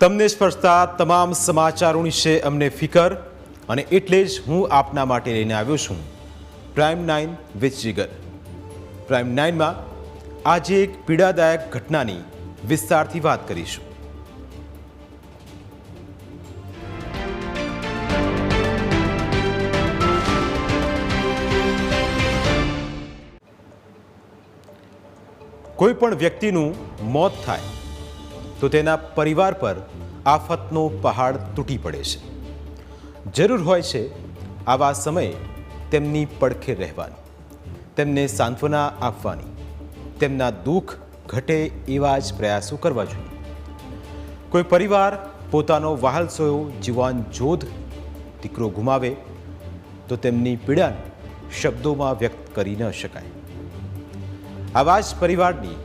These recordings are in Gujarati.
તમને સ્પર્શતા તમામ સમાચારોની છે અમને ફિકર અને એટલે જ હું આપના માટે લઈને આવ્યો છું. Prime nine with Jigar prime નાઇનમાં આજે એક પીડાદાયક ઘટનાની વિસ્તારથી વાત કરીશું. કોઈ પણ વ્યક્તિનું મોત થાય તો તેના પરિવાર પર આફતનો પહાડ તૂટી પડે છે. જરૂર હોય છે આવા સમયે તેમની પડખે રહેવાની, તેમને સાંત્વના આપવાની, તેમના દુઃખ ઘટે એવા જ પ્રયાસો કરવા જોઈએ. કોઈ પરિવાર પોતાનો વહાલસોયો જીવાન જોધ દીકરો ગુમાવે, તો તેમની પીડાને શબ્દોમાં વ્યક્ત કરી ન શકાય. આવા જ પરિવારની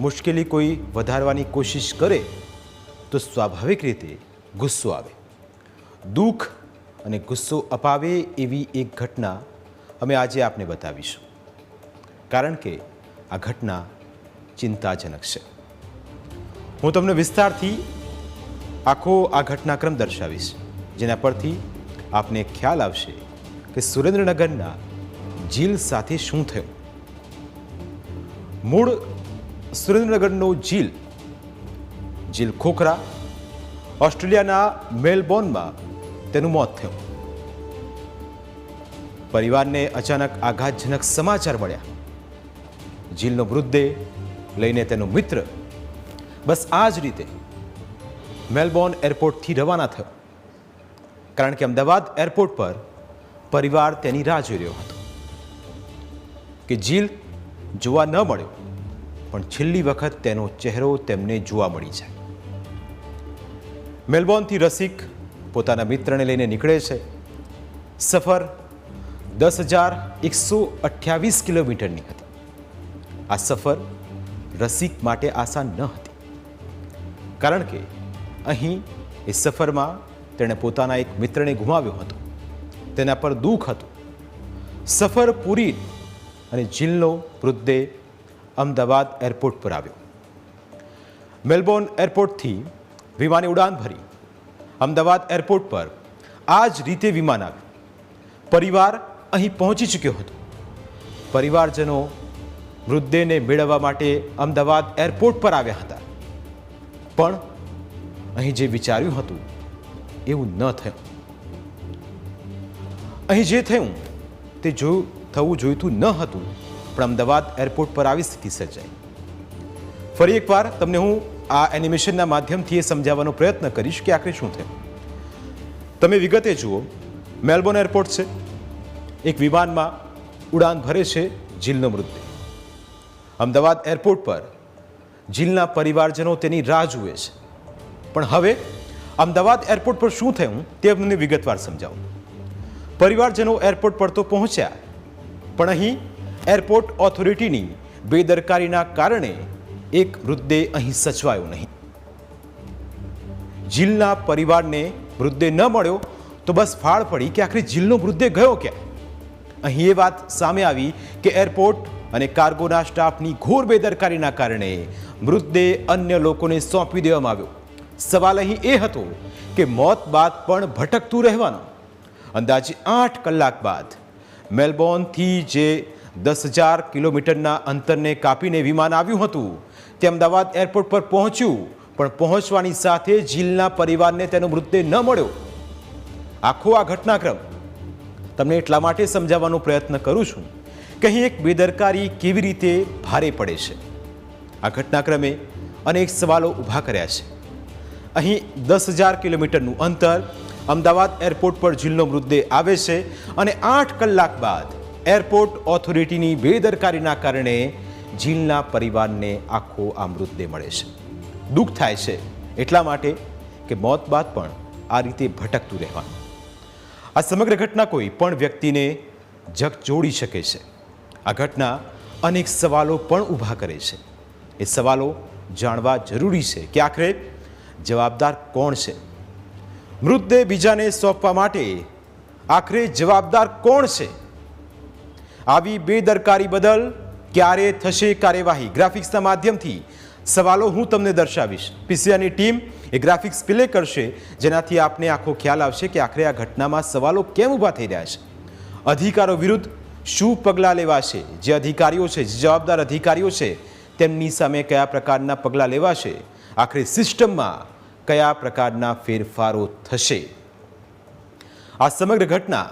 મુશ્કેલી કોઈ વધારવાની કોશિશ કરે, તો સ્વાભાવિક રીતે ગુસ્સો આવે. દુઃખ અને ગુસ્સો અપાવે એવી એક ઘટના અમે આજે આપને બતાવીશું. કારણ કે આ ઘટના ચિંતાજનક છે. હું તમને વિસ્તારથી આખો આ ઘટનાક્રમ દર્શાવીશ, જેના પરથી આપને ખ્યાલ આવશે કે સુરેન્દ્રનગરના જીલ સાથે શું થયું. મૂળ સુરેન્દ્રનગરનો જીલ જીલ ખોખરા, ઓસ્ટ્રેલિયાના મેલબોર્નમાં તેનું મોત થયું. પરિવારને અચાનક આઘાતજનક સમાચાર મળ્યા. જીલનો મૃતદેહ લઈને તેનો મિત્ર, બસ આ જ રીતે મેલબોર્ન એરપોર્ટથી રવાના થયો. કારણ કે અમદાવાદ એરપોર્ટ પર પરિવાર તેની રાહ જોઈ રહ્યો હતો. કે જીલ જોવા ન મળ્યો. પણ છેલ્લી વખત તેનો ચહેરો તેમને જોવા મળી જાય મેલબોર્નથી રસિક પોતાના મિત્રને લઈને નીકળે છે. સફર દસ હજાર એકસો અઠ્યાવીસ કિલોમીટરની હતી. આ સફર રસિક માટે આસાન ન હતી. કારણ કે અહીં એ સફરમાં તેણે પોતાના એક મિત્રને ગુમાવ્યો હતો. તેના પર દુઃખ હતું. સફર પૂરી અને જીલનો મૃતદેહ અમદાવાદ એરપોર્ટ પર આવ્યો. મેલબોર્ન એરપોર્ટથી વિમાને ઉડાન ભરી અમદાવાદ એરપોર્ટ પર આ જ રીતે વિમાન આવ્યું પરિવાર અહીં પહોંચી ચૂક્યો હતો. પરિવારજનો મૃતદેહને મેળવવા માટે અમદાવાદ એરપોર્ટ પર આવ્યા હતા. પણ અહીં જે વિચાર્યું હતું, એવું ન થયું. અહીં જે થયું, તે જોયું થવું જોઈતું ન હતું પણ અમદાવાદ એરપોર્ટ પર આવી સ્થિતિ સર્જાઈ. ફરી એકવાર તમને હું આ એનિમેશનના માધ્યમથી એ સમજાવવાનો પ્રયત્ન કરીશ કે આખરે શું થયું. તમે વિગતે જુઓ, મેલબોર્ન એરપોર્ટ છે. એક વિમાનમાં ઉડાન ભરે છે જીલનો મૃતદેહ. અમદાવાદ એરપોર્ટ પર જીલના પરિવારજનો તેની રાહ જુએ છે. પણ હવે અમદાવાદ એરપોર્ટ પર શું થયું તે મને વિગતવાર સમજાવું. પરિવારજનો એરપોર્ટ પર તો પહોંચ્યા, પણ અહીં એરપોર્ટ ઓથોરિટીની બેદરકારીના કારણે એક મૃતદેહ અહીં સચવાયો નહીં. જીલના પરિવારને મૃતદેહ ન મળ્યો તો બસ ફાળ પડી કે આખરે જીલનો મૃતદેહ ગયો ક્યાં? અહીં એ વાત સામે આવી કે એરપોર્ટ અને કાર્ગોના સ્ટાફની ઘોર બેદરકારીના કારણે મૃતદેહ અન્ય લોકોને સોંપી દેવામાં આવ્યો. સવાલ અહીં એ હતો કે મોત બાદ પણ ભટકતું રહેવાનું? અંદાજે આઠ કલાક બાદ મેલબોર્નથી જે દસ હજાર કિલોમીટરના અંતરને કાપીને વિમાન આવ્યું હતું. તે અમદાવાદ એરપોર્ટ પર પહોંચ્યું, પણ પહોંચવાની સાથે જીલના પરિવારને તેનો મૃતદેહ ન મળ્યો. આખો આ ઘટનાક્રમ. તમને એટલા માટે સમજાવવાનો પ્રયત્ન કરું છું કે અહીં એક બેદરકારી કેવી રીતે ભારે પડે છે. આ ઘટનાક્રમે અનેક સવાલો ઊભા કર્યા છે. અહીં દસ હજાર કિલોમીટરનું અંતર અમદાવાદ એરપોર્ટ પર જીલનો મૃતદેહ આવે છે અને આઠ કલાક બાદ એરપોર્ટ ઓથોરિટીની બેદરકારીના કારણે જીલના પરિવારને આખો આ મૃતદેહ મળે છે. દુઃખ થાય છે એટલા માટે કે મોત બાદ પણ આ રીતે ભટકતું રહેવાનું. આ સમગ્ર ઘટના કોઈ પણ વ્યક્તિને જગ જોડી શકે છે. આ ઘટના અનેક સવાલો પણ ઊભા કરે છે. એ સવાલો જાણવા જરૂરી છે કે આખરે જવાબદાર કોણ છે? મૃતદેહ બીજાને સોંપવા માટે આખરે જવાબદાર કોણ છે? આવી બેદરકારી બદલ ક્યારે થશે કાર્યવાહી? ગ્રાફિક્સના માધ્યમથી સવાલો હું તમને દર્શાવીશ. પીસીઆરની ટીમ એ ગ્રાફિક્સ પ્લે કરશે, જેનાથી આપને આખો ખ્યાલ આવશે કે આખરે આ ઘટનામાં સવાલો કેમ ઊભા થઈ રહ્યા છે. અધિકારો વિરુદ્ધ શું પગલાં લેવાશે? જે અધિકારીઓ છે, જે જવાબદાર અધિકારીઓ છે, તેમની સામે કયા પ્રકારના પગલાં લેવાશે? આખરે સિસ્ટમમાં કયા પ્રકારના ફેરફારો થશે? આ સમગ્ર ઘટના